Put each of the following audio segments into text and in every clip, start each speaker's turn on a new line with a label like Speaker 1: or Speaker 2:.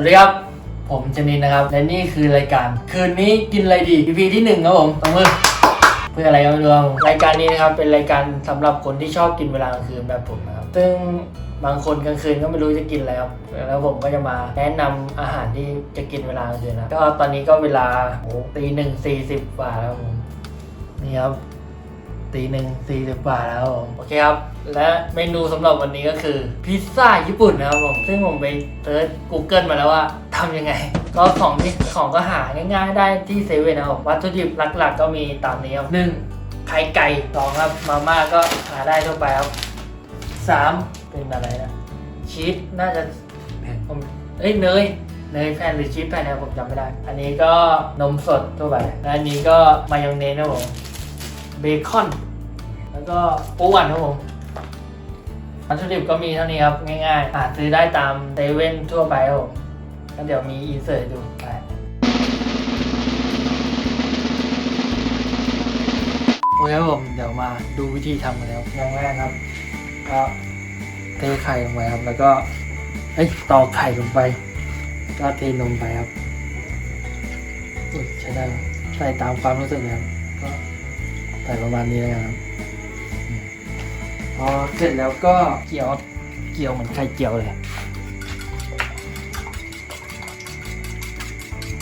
Speaker 1: สวัสดีครับ ผมชนินนะครับ และนี่คือรายการ คืนนี้กินอะไรดี EP ที่หนึ่งครับผมตบมือเพื่ออะไรก็ไม่รู้ครับรายการนี้นะครับเป็นรายการสำหรับคนที่ชอบกินเวลากลางคืนแบบผมนะครับ ซึ่งบางคนกลางคืนก็ไม่รู้จะกินอะไรครับ แล้วผมก็จะมาแนะนำอาหารที่จะกินเวลากลางคืนนะ ก็ตอนนี้ก็เวลาโอ้โหตีหนึ่งสี่สิบกว่าแล้วครับผมนี่ครับ ตีหนึ่งสี่สิบกว่าแล้วครับผมโอเคครับ และเมนูสำหรับวันนี้ก็คือ พิซซ่าญี่ปุ่นนะครับผมซึ่งผมไปเซิร์ช Google มาแล้วว่าทำยังไง ก็ของที่ของก็หาง่ายๆได้ที่เซเว่นนะครับวัตถุดิบหลักๆ ก็มีตามนี้ครับหนึ่งไข่ไก่สองครับมาม่าก็หาได้ทั่วไปครับสามเป็นอะไรนะชีสน่าจะผมเอ้ยเนยเนยแผ่นหรือชีสแผ่นนะครับผมจำไม่ได้ อันนี้ก็นมสดทั่วไปและอันนี้ก็มายองเนสนะครับผมเบคอน แล้วก็ปูอัดครับผมวัตถุดิบก็มีเท่านี้ครับ ง่ายๆ หาซื้อได้ตามเซเว่นทั่วไปครับผมก็เดี๋ยวมีอินเสิร์ตดูไปโอเคครับผม เดี๋ยวมาดูวิธีทำกันแล้วอย่างแรกครับก็เทไข่ลงไปครับ แล้วก็เอ้ยตอกไข่ลงไป ก็เทนมไปครับอุ้ยใช้ได้ไหมใส่ตามความรู้สึกเลยครับก็ใส่ประมาณนี้แล้วกันครับอืม พอเสร็จแล้วก็เกี่ยวเกี่ยวเหมือนไข่เจียวเลย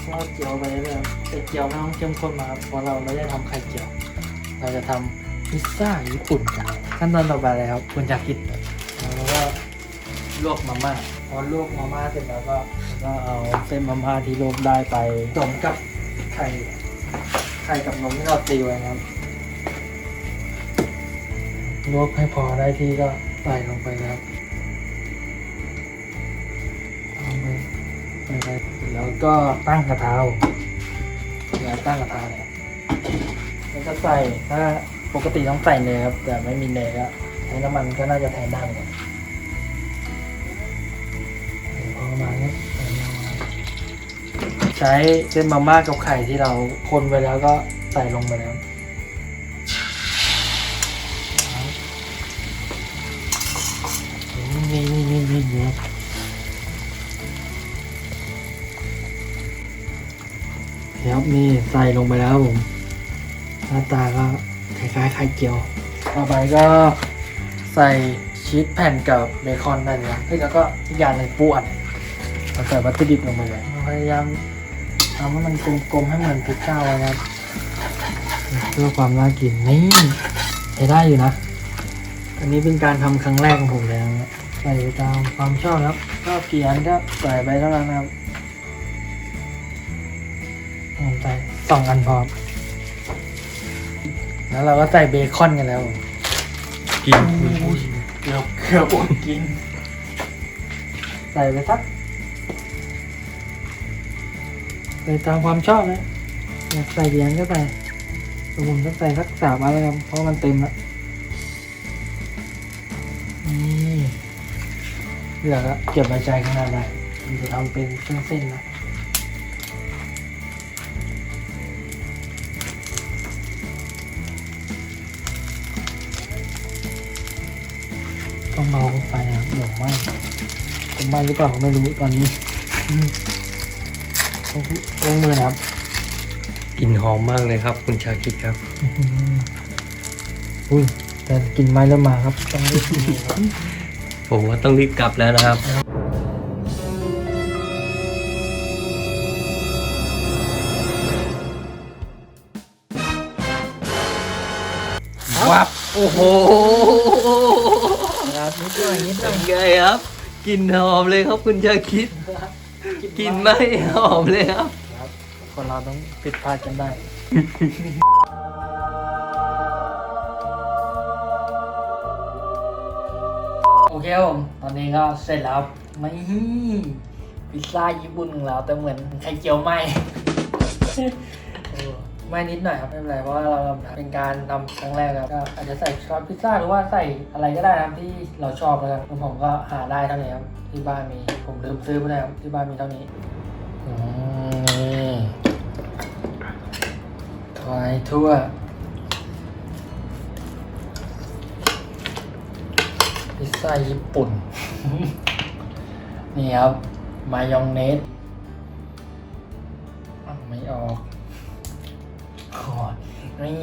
Speaker 1: ก็เจียวไปเรื่อยๆแต่เจียวไม่ต้องเข้มข้นมาเพราะเราไม่ได้ทำไข่เจียว เราจะทำพิซซ่าญี่ปุ่นกันขั้นตอนต่อไปเลยครับคุณจะคิดแล้วก็ลวกมาม่าพอลวกมาม่าเสร็จแล้วก็ก็เอาเส้นมาม่าที่ลวกได้ไปผสมกับไข่ไข่กับนมที่เราตีไว้นะครับ ลวกให้พอได้ที่ก็ใส่ลงไปนะครับลงไปไปไปแล้วก็ตั้งกระทะแล้วตั้งกระทะเนี่ยแล้วก็ใส่ถ้าปกติต้องใส่เนยครับ แต่ไม่มีเนยก็ใช้น้ำมันก็น่าจะแทนได้เหมือนกันพอประมาณนี้ใส่ประมาณใช้เส้นมาม่ากับไข่ที่เราคนไว้แล้วก็ใส่ลงไปแล้ว นี่นี่นี่นี่นี่ครับนี่ใส่ลงไปแล้วผมหน้าตาก็คล้ายๆไข่เจียว ต่อไปก็ใส่ชีสแผ่นกับเบคอนได้เลยเฮ้ยแล้วก็อีกอย่างหนึ่งปูอัดเราใส่วัตถุดิบลงไปเลยพยายามทำให้มันกลมๆให้เหมือนพิซซ่าไว้นะครับเพื่อความน่ากินนี่ใช้ได้อยู่นะ อันนี้เป็นการทำครั้งแรกของผมเลยนะ ส่ไปตามความชอบครับชอบกี่อันก็ใส่ไปเท่านั้นนะครับผมใส่สองอันพอแล้วเราก็ใส่เบคอนกันแล้ว
Speaker 2: กิน
Speaker 1: เกือบเกือบอดกิน ใส่ไปสักใส่ตามความชอบนะอยากใส่กี่อันก็ใส่แต่ผมจะใส่สักสามอันแล้วกันเพราะมันเต็มแล้วนี่ เหลือก็เก็บไว้ใจข้างหน้าได้มันจะทำเป็นเส้นๆนะต้องเบาไฟนะเดี๋ยวไหม้ผมไหม้หรือเปล่าก็ไม่รู้ตอนนี้อืมต้องลงมือนะครับ
Speaker 2: กลิ่นหอมมากเลยครับ คุณชาคิดครับ
Speaker 1: อื้อหืออุ้ยแต่กลินไม้เริ่มมาครับต้องรีบกินครับ
Speaker 2: ผมว่าต้องรีบกลับแล้วนะครับ
Speaker 1: วับ
Speaker 2: โอ้โห
Speaker 1: ครับนิดหน่อยนิดหน่
Speaker 2: เป็
Speaker 1: อย
Speaker 2: นไงครับกลิ่นหอมเลยครับคุณชาคิดกลิ่นไม่หอมเลยครับ
Speaker 1: ครับคนเราต้องผิดพลาดกันได้ เคครับผมตอนนี้ก็เสร็จแล้วไม่พิซซ่าญี่ปุ่นของเราแต่เหมือนไข่เจียวไหมเออไม่นิดหน่อยครับไม่เป็นไรเพราะว่าเราทำเป็นการทำครั้งแรกครับก็อาจจะใส่ซอสพิซซ่าหรือว่าใส่อะไรก็ได้นะครับที่เราชอบแล้วกันผมก็หาได้เท่านี้ครับที่บ้านมีผมลืมซื้อไปแล้วครับที่บ้านมีเท่านี้อืมทอยทั่ว พิซซ่าญี่ปุ่น นี่ครับ มายองเนสอ้าวไม่ออกโอ้ยนี่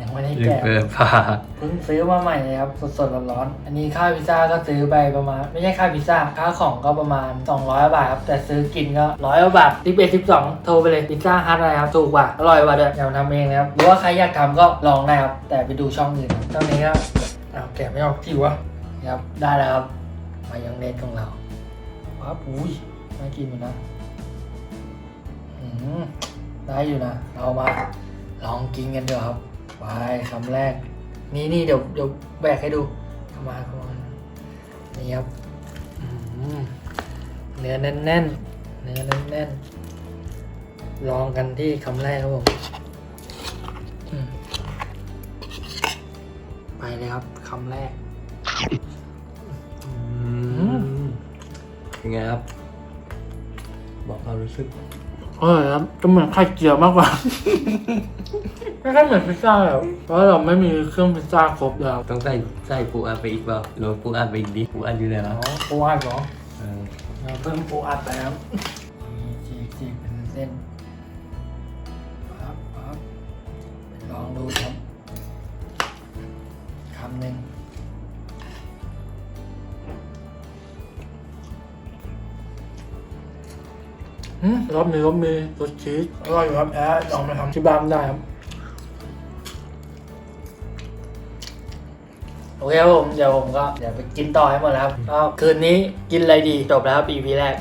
Speaker 1: ยังไม่ได้
Speaker 2: ลืม
Speaker 1: แกะ
Speaker 2: เปิดฝา
Speaker 1: เพิ่งซื้อมาใหม่เลยครับ สดๆร้อนๆอันนี้ค่าพิซซ่าก็ซื้อไปประมาณ ไม่ใช่ค่าพิซซ่าค่าของก็ประมาณ 200 บาทครับแต่ซื้อกินก็ร้อยกว่าบาทสิบเอ็ดสิบสองโทรไปเลยพิซซ่าฮัทอะไรครับถูกกว่าอร่อยกว่าด้วยอยากทำเองนะครับหรือว่าใครอยากทำก็ลองได้ครับแต่ไปดูช่องอื่นครับช่องนี้ก็เอาแกะไม่ออกที่วะ ครับได้แล้วครับ มายองเนสของเราว้าวอุ้ยน่ากินอยู่นะอืมได้อยู่นะ เรามาลองกินกันเดี๋ยวาครับไปคำแรก นี่นี่เดี๋ยวเดี๋ยวแบกให้ดูเข้ามาเข้ามานี่ครับอืมเนื้อแน่นแน่นๆ เนื้อแน่นแน่นๆ ลองกันที่คำแรกครับผมไปเลยครับคำแรก
Speaker 2: เป็นไงครับ บอกความรู้สึก
Speaker 1: เออครับก็เหมือนไข่เจียวมากกว่า ไม่ใช่เหมือนพิซซ่าหรอกเพราะเราไม่มีเครื่องพิซซ่าครบแล้ว
Speaker 2: ต้องใส่ใส่ปูอัดไปอีกเปล่าโรยปูอัดไปอีกดิปูอัดอยู่ไหน
Speaker 1: อ๋
Speaker 2: แล้
Speaker 1: อ
Speaker 2: ว
Speaker 1: ปูอัดเหรอ
Speaker 2: เออ
Speaker 1: เราเพิ่มปูอัดไปครับนี่จีบจีบเป็นเส้นปั๊บปั๊บลองดูครับ รอบนี้รอบนี้รสชีสอร่อยอยู่ครับแอดลองไปทำที่บ้านได้ครับ โอเคครับผม เดี๋ยวผมก็เดี๋ยวไปกินต่อให้หมดแล้วครับก็คืนนี้กินอะไรดีจบแล้วครับ EP แรก